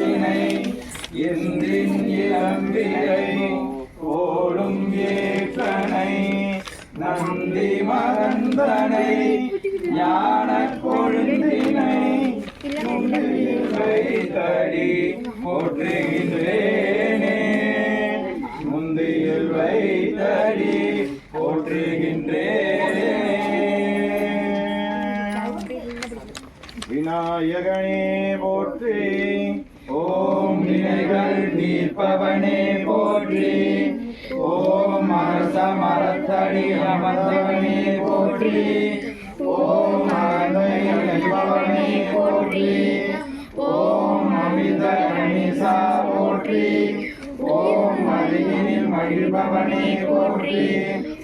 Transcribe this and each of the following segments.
கருத்தினை இன்றின் இளம்பிரை ஓடும் ஏற்றனை நந்தி மகந்தனை ஞான கொழுந்தினை முன்னில் போற்றுகின்றேனே. முந்தியில் வைத்தடி போற்றுகின்றேனே. விநாயகனே போற்றி ஓம் வினைகள் தீர்ப்பவனே போற்றி. ஓம் அரச மரத்தடி அமர்ந்தவனே போற்றி. ஓம் அகந்தை போற்றி. ஓம் அமித கணிசா போற்றி. ஓம் அருகினில் மகிழ்பவனே போற்றி.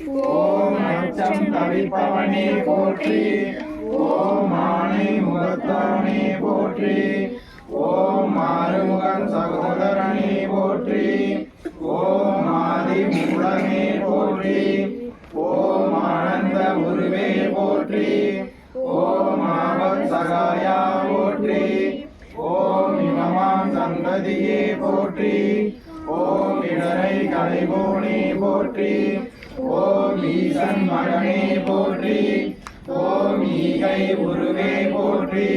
ஓம் அச்சம் தவிப்பவனே போற்றி. ஓம் ஆணை முகத்தவனே போற்றி. போற்றி. ஓம் ஈசன் மகனே போற்றி. ஓம் ஈகை உருவே போற்றி.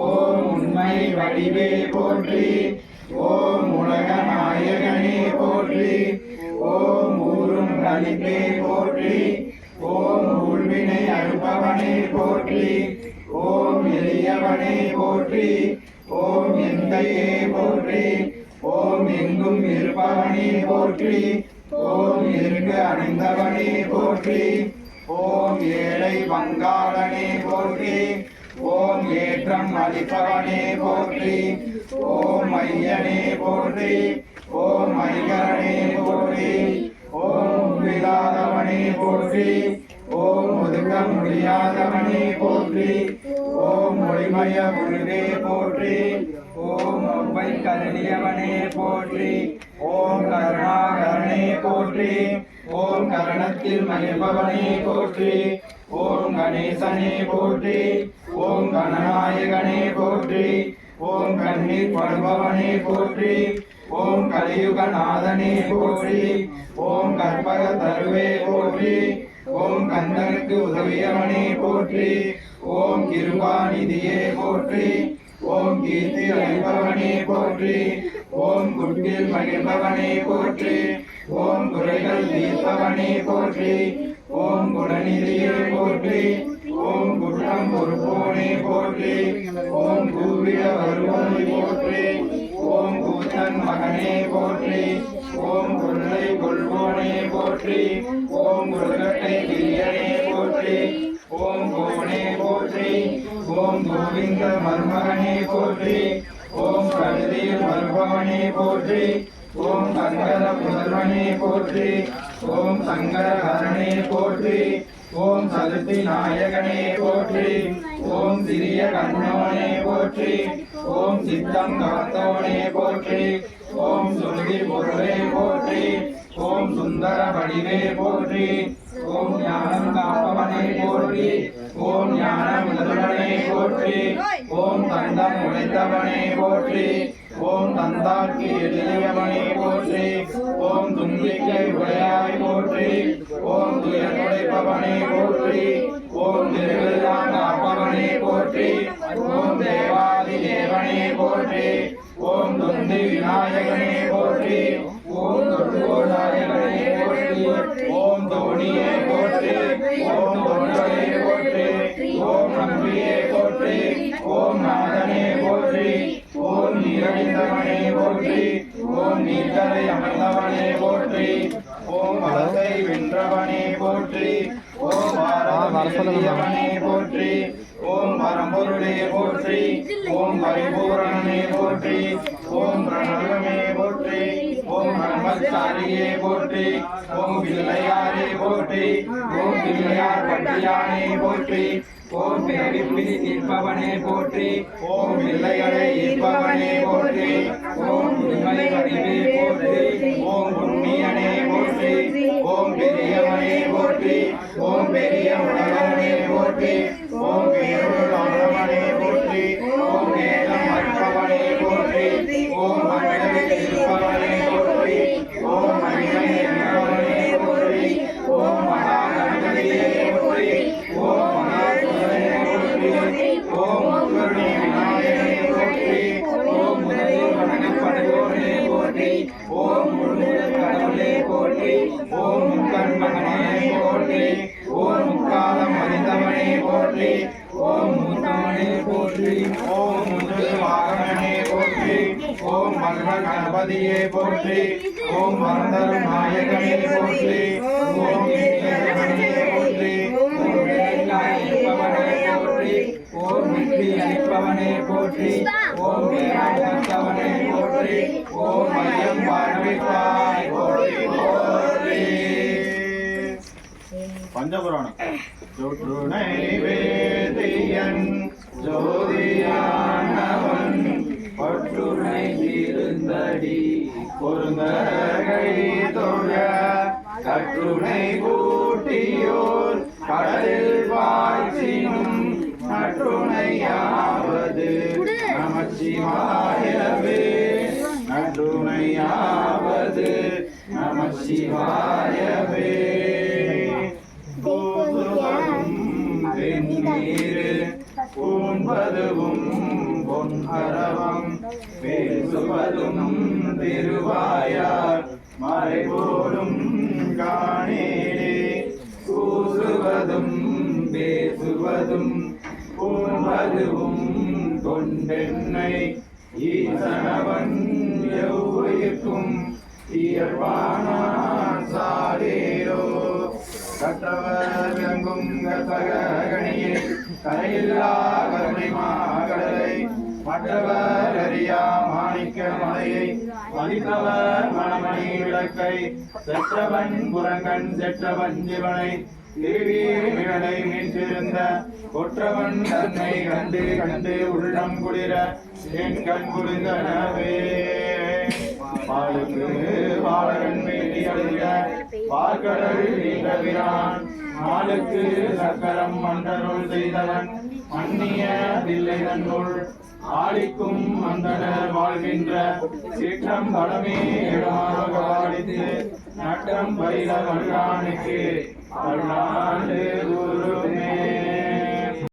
ஓம் உண்மை வடிவே போற்றி. ஓம் உலக நாயகனே போற்றி. ஓம் ஊரும் கலிப்பே போற்றி. ஓம் உள்வினை அறுப்பவனே போற்றி. ஓம் எளியவனே போற்றி. ஓம் எந்தையே போற்றி. ஓம் எங்கும் இருப்பவனே போற்றி. ஓம் இருக்க அணிந்தவனே போற்றி. ஓம் ஏழை வங்காளனே போற்றி. ஓம் ஏற்றம் அளிப்பவனே போற்றி. ஓம் ஐயனே போற்றி. ஓம் ஐகரனே போற்றி. ஓம் விழாதவனே போற்றி. ஓம் ஒதுக்க முடியாதவனே போற்றி. ஓம் ஒளிமய குருவே போற்றி. ஓம் ஒவ்வை கருணியவனே போற்றி. ஓம் கருணாகரனே போற்றி. ஓம் கரணத்தில் மகிழ்பவனே போற்றி. ஓம் கணேசனே போற்றி. ஓம் கணநாயகனே போற்றி. ஓம் கண்ணீர் படுபவனே போற்றி. ஓம் கலியுகநாதனே போற்றி. ஓம் கற்பக தருவே போற்றி. ஓம் கந்தனுக்கு உதவியவனே போற்றி. ஓம் கிருபாநிதியே போற்றி. ஓம் கீர்த்தி அழிபவனே போற்றி. ஓம் குட்டில் மகிழ்பவனே போற்றி. ஓம் குறைகள் தீர்ப்பவனே போற்றி. ஓம் குணநிதியே போற்றி. ஓம் குற்றம் பொறுப்போனே போற்றி. ஓம் கூவிட வருவோனே போற்றி. ஓம் கூத்தன் மகனே போற்றி. ஓம் கொள்ளை கொள்வோனே போற்றி. ஓம் குருகட்டை பிரியனே போற்றி. ஓம் கோவனே போற்றி. ஓம் கோவிந்த மர்மகனே போற்றி. ஓம் கழுதியில் மருபவனே போற்றி. ஓம் சங்கர புதர்வனே போற்றி. ஓம் சங்கர ஹரணே போற்றி. ஓம் சதுர்த்தி நாயகனே போற்றி. ஓம் சிறிய கண்ணவனே போற்றி. ஓம் சித்தம் காத்தவனே போற்றி. ஓம் சுருதி பொருளே போற்றி. ஓம் சுந்தர வடிவே போற்றி. ஓம் ஞானம் காப்பவனை போற்றி. ஓம் ஞான முதல்வனை போற்றி. ஓம் தந்தம் உழைத்தவனே போற்றி. ஓம் தந்தாக்கு எளியவனே போற்றி. ஓம் தும்பிக்கை உடையாய் போற்றி. ஓம் துயர் உடைப்பவனை போற்றி. ஓம் தோணியே போற்றி ஓம் தொண்டரே போற்றி ஓம் நம்பியே போற்றி ஓம் நாதனே போற்றி ஓம் நீரடிந்தவனே போற்றி ஓம் நீர்க்கரை அமர்ந்தவனே போற்றி ஓம் வலசை வென்றவனே போற்றி ஓம் பாரதவனே போற்றி ஓம் பரம்பொருளே போற்றி ஓம் பரிபூரணனே போற்றி ஓம் போற்றி ஓம் பிள்ளையாரே போற்றி ஓம் பிள்ளையார் பட்டியானே போற்றி ஓம் பிறவிப்பிடி தீர்ப்பவனே போற்றி ஓம் பிள்ளையரை இருப்பவனே போற்றி ஓம் உண்மை வடிவே போற்றி ஓம் உண்மையனே போற்றி ஓம் பெரியவனே போற்றி ஓம் பெரிய உலகவனே போற்றி. ஓம் கடவுளே போற்றி ஓம் முக்கண் மகனே போற்றி ஓம் முக்காலம் அறிந்தவனே போற்றி ஓம் முத்தவனே போற்றி ஓம் முது வாகனனே போற்றி ஓம் மர்ம கணபதியே போற்றி ஓம் மறந்தரும் நாயகனே போற்றி ஓம் ஈஸ்வரனே போற்றி ஓம் போற்றி ஓம் போற்றி ஓம் பஞ்சபுராணம் சுற்றுனை வேதியன் ஜோதியானவன் பற்றுனை இருந்தடி பொருந்தகை தொழ கற்றுனை கூட்டியோர் கடலில் வாழ்ச்சினும் நற்றுணையாவது நமச்சிவாயவே நற்றுணையாவது நமச்சிவாயவே போதுவதும் வெந்நீரு பூண்பதுவும் பொன் அரவம் பேசுவதும் திருவாயார் மறைபோலும் காணேடே கூசுவதும் பேசுவதும் பூண்பதுவும் கொண்டென்னை ஈசனவன் இயல்பானான் சாரேரோ கற்றவர் கற்பகணியே கரையில்லா கருணை மாகடலை மற்றவர் அறியா மாணிக்க மலையை மதித்தவர் மணமணி விளக்கை செற்றவன் புறங்கண் செற்றவன் ஜிவனை திருவிழை நின்றிருந்த ஒற்றவன் தன்னை கண்டு கண்டு உள்ளம் குளிர என் கண் குளிர்ந்தனவே பாலுக்கு பாலகன் வேண்டி அழுகிற பார்க்கடல் நீண்டவிரான் நாளுக்கு சக்கரம் மன்றருள் செய்தவன் மன்னிய தில்லை தன்னுள் ஆடிக்கும் அந்தனர் வாழ்கின்ற. சீற்றம் படமே இடமாக வாடித்து நட்டம் பயில வல்லானுக்கு பல்லாண்டு குருமே